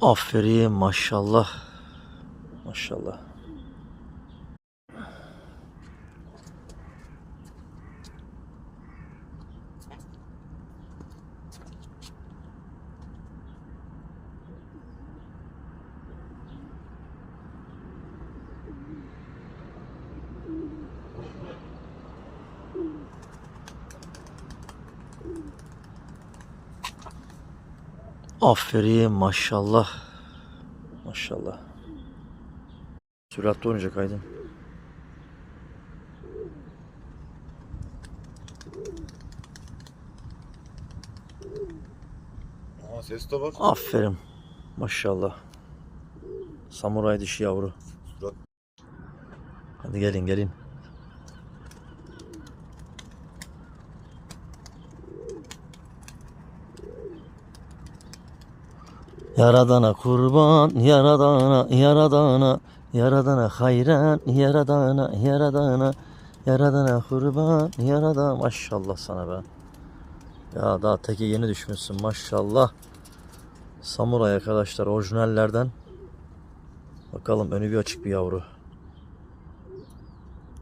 Aferin maşallah. Maşallah. Aferin maşallah. Maşallah. Süratli oynayacak Aydın. Aa ses de var. Aferin. Maşallah. Samuray dişi yavru. Hadi gelin gelin. Yaradana kurban, yaradana, yaradana, yaradana hayran, yaradana, yaradana, yaradana kurban, yaradana. Maşallah sana be. Ya daha teke yeni düşmüşsün maşallah. Samuray arkadaşlar orijinallerden. Bakalım önü bir açık bir yavru.